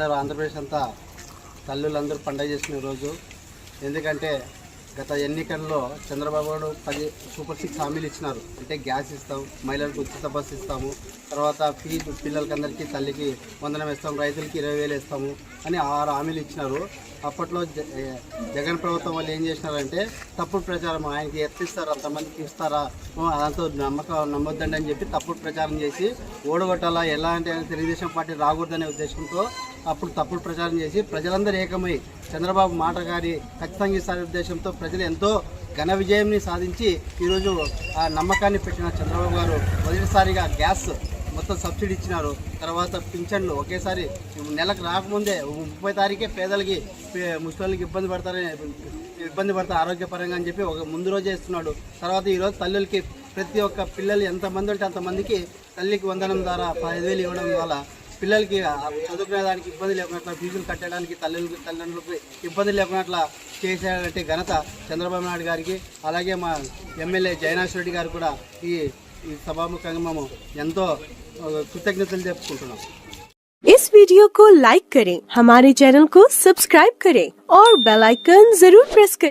ఆంధ్రప్రదేశ్ అంతా తల్లులందరూ పండగ చేసిన రోజు. ఎందుకంటే గత ఎన్నికల్లో చంద్రబాబు గారు పది సూపర్ సిక్స్ హామీలు ఇచ్చినారు. అంటే గ్యాస్ ఇస్తాం మహిళలకు ఉచిత బస్సు ఇస్తాము తర్వాత ఫీజు పిల్లలకి అందరికీ తల్లికి వందనం ఇస్తాం రైతులకి ఇరవై వేలు ఇస్తాము అని ఆరు హామీలు ఇచ్చినారు. అప్పట్లో జ- జగన్ ప్రభుత్వం వాళ్ళు ఏం చేసినారంటే తప్పుడు ప్రచారం ఆయనకి ఎత్తిస్తారు అంతమందికి ఇస్తారా అదంతా నమ్మకం నమ్మొద్దండి అని చెప్పి తప్పుడు ప్రచారం చేసి ఓడగొట్టాలా ఎలా అంటే తెలుగుదేశం పార్టీ రాకూడదనే ఉద్దేశంతో అప్పుడు తప్పుడు ప్రచారం చేసి ప్రజలందరూ ఏకమై చంద్రబాబు మాట గారి ఖచ్చితంగా ఇస్తారనే ఉద్దేశంతో ప్రజలు ఎంతో ఘన విజయంని సాధించి ఈరోజు ఆ నమ్మకాన్ని పెట్టిన చంద్రబాబు గారు మొదటిసారిగా గ్యాస్ మొత్తం సబ్సిడీ ఇచ్చినారు. తర్వాత పింఛన్లు ఒకేసారి నెలకు రాకముందే ముప్పై తారీఖే పేదలకి ముసలికి ఇబ్బంది పడతారని ఇబ్బంది పడతారు ఆరోగ్యపరంగా అని చెప్పి ఒక ముందు రోజే ఇస్తున్నాడు. తర్వాత ఈరోజు తల్లులకి ప్రతి ఒక్క పిల్లలు ఎంతమంది ఉంటే అంతమందికి తల్లికి వందనం ద్వారా పదివేలు ఇవ్వడం వల్ల పిల్లలకి ఆ చదువుకునే దానికి ఇబ్బంది లేకున్నట్ల ఫీజులు కట్టడానికి తల్లులకి తల్లిదండ్రులకు ఇబ్బంది లేకున్నట్ల చేసేటువంటి ఘనత చంద్రబాబు నాయుడు గారికి అలాగే మా ఎమ్మెల్యే జయనాథ్ రెడ్డి గారు కూడా ఈ ఈ సభాముఖంగా మేము ఎంతో ఆ, కృతజ్ఞతలు చెప్పుకుంటున్నాం इस वीडियो को लाइक करें हमारे चैनल को सब्सक्राइब करें और बेल आइकन जरूर प्रेस करें